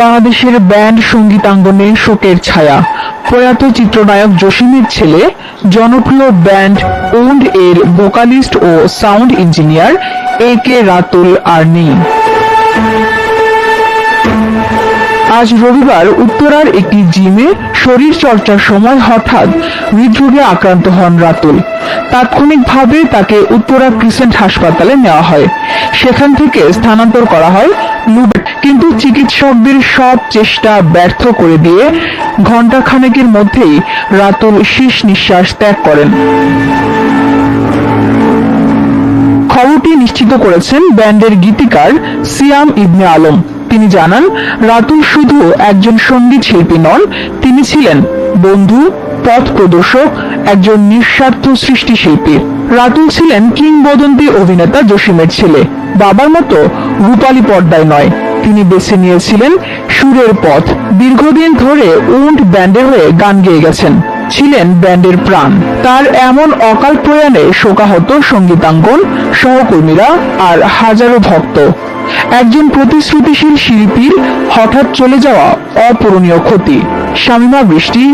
বাংলাদেশের ব্যান্ড সঙ্গীতাঙ্গনে শোকের ছায়া। প্রয়াত চিত্রনায়ক জসিমের ছেলে, জনপ্রিয় ব্যান্ড ওন্ড এর vocalist O sound engineer A K Ratul আর নেই আজ রবিবার উত্তরার একটি জিমে শরীর চর্চার সময় হঠাৎ হৃদরোগে আক্রান্ত হন রাতুল। তাৎক্ষণিকভাবে তাকে উত্তরা ক্রিসেন্ট হাসপাতালে নেওয়া হয়। সেখান থেকে স্থানান্তর করা হয় কিন্তু চিকিৎসকদের সব চেষ্টা ব্যর্থ করে দিয়ে ঘণ্টাখানেকের মধ্যেই রাতুল শেষ নিঃশ্বাস ত্যাগ করেন। খবরটি নিশ্চিত করেছেন ব্যান্ডের গীতিকার সিয়াম ইবনে আলম। তিনি জানান, রাতুল শুধু একজন সংগীত শিল্পী নন, তিনি ছিলেন বন্ধু, পথ প্রদর্শক, একজন নিঃস্বার্থ সৃষ্টিশিল্পী। রাতুল ছিলেন কিংবদন্তি অভিনেতা জসিমের ছেলে। বাবার মতো রূপালী পর্দায় নয়। তিনি বেছে নিয়েছিলেন সুরের পথ। দীর্ঘদিন ধরে উন্ড ব্যান্ডের হয়ে গান গেয়ে গেছেন। ছিলেন ব্যান্ডের প্রাণ। তার এমন অকাল প্রয়াণে শোকাহত সঙ্গীতাঙ্গন, সহকর্মীরা আর হাজারো ভক্ত। একজন প্রতিশ্রুতিশীল শিল্পীর হঠাৎ চলে যাওয়া অপূরণীয় ক্ষতি। শামিমা বৃষ্টি